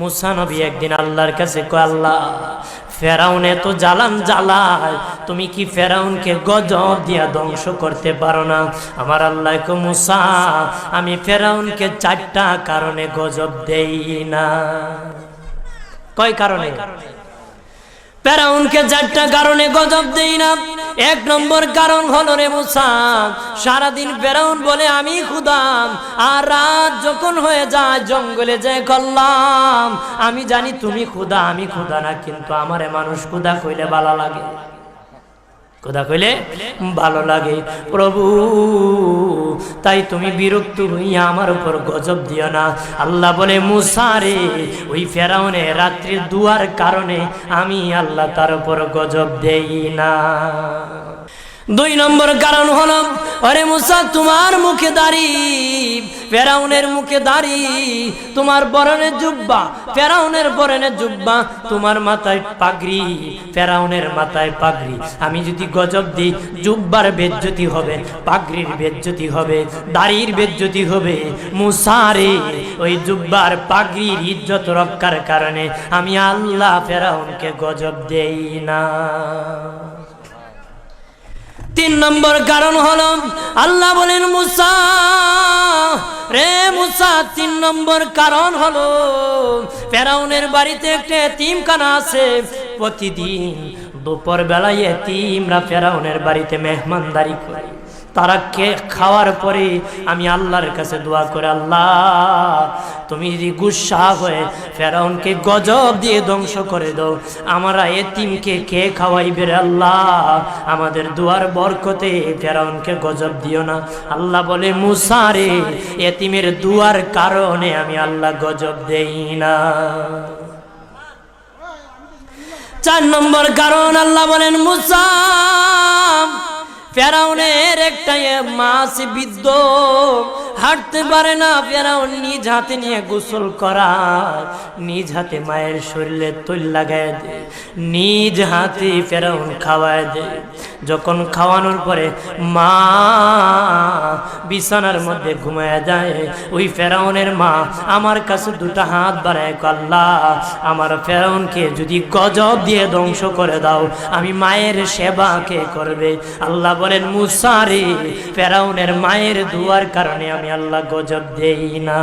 মুসা নবী একদিন আল্লাহর কাছে কয়, আল্লাহ, ফেরাউনে তো জ্বালান জ্বালায়, তুমি কি ফেরাউনকে গজব দিয়া ধ্বংস করতে পারো না? আমার আল্লাহ মুসা, আমি ফেরাউনকে চারটা কারণে গজব দেই না। কয় কারণে? ফেরাউনকে চারটা কারণে গজব দেই না। এক নম্বর কারণ হলো রে মুসা, সারাদিন প্যারাউন বলে, আমি খুদাম আর রাত যখন হয়ে যায়, জঙ্গলে যায় করলাম। আমি জানি তুমি খুদা, আমি খুদা না, কিন্তু আমারে মানুষ খুদা কইলে ভালো লাগে। খোদা কইলে, ভালো লাগে। প্রভু, তাই তুমি বিরক্ত হইয়া আমার উপর গজব দিও না। আল্লাহ বলে মুসারে ওই ফেরাউনে রাত্রির দুয়ার কারণে আমি আল্লাহ তার উপর গজব দেই না। দুই নম্বর কারণ হলো আরে মুসা, তোমার মুখে দাড়ি, ফেরাউনের মুখে দাড়ি, তোমার বরণের জুব্বা, ফেরাউনের বরণের জুব্বা, তোমার মাথায় পাগড়ি, ফেরাউনের মাথায় পাগড়ি। আমি যদি গজব দিই, জুব্বার বেজ্জতি হবে, পাগড়ির বেজ্জতি হবে, দাড়ির বেজ্জতি হবে। মুসারে ওই জুব্বার পাগড়ির ইজ্জত রক্ষার কারণে আমি আল্লাহ ফেরাউনকে গজব দেই না। তিন নম্বর কারণ হল, আল্লাহ বলেন, মুসা, রে মুসা, তিন নম্বর কারণ হলো, ফেরাউনের বাড়িতে একটা এতিমখানা আছে। প্রতিদিন দুপুর বেলায় এতিমরা ফেরাউনের বাড়িতে মেহমানদারি করে। তারা কে খাওয়ার পরে আমি আল্লাহর কাছে দোয়া করে, আল্লাহ, তুমি যদি গুসা হয়ে ফেরাউনকে গজব দিয়ে ধ্বংস করে দাও, আমরা এতিমকে কে খাওয়াইবে আল্লাহ? আমাদের দুয়ার বরকতে ফেরাউনকে গজব দিও না। আল্লাহ বলে মুসারে এতিমের দুয়ার কারণে আমি আল্লাহ গজব দেই না। চার নম্বর কারণ আল্লাহ বলেন, মুসা ফেরাউনের একটা মাছ বিদ্য হাঁটতে পারে না ফেরাউন নিজ হাতে নিয়ে গোসল করা নিজ হাতে মায়ের শরীরে তৈল লাগায় দেয় নিজ হাতে ফেরাউন খাওয়ায় দেয় যখন খাওয়ানোর পরে মা বিছানার মধ্যে ঘুমায় যায়, ওই ফেরাউনের মা, আমার কাছে দুটা হাত বাড়ায় আল্লাহ, আমার ফেরাউনকে যদি গজব দিয়ে ধ্বংস করে দাও, আমি মায়ের সেবা কে করবে? আল্লাহ বলেন মুসারে ফেরাউনের মায়ের দুয়ার কারণে আমি আল্লাহ গজব দেই না।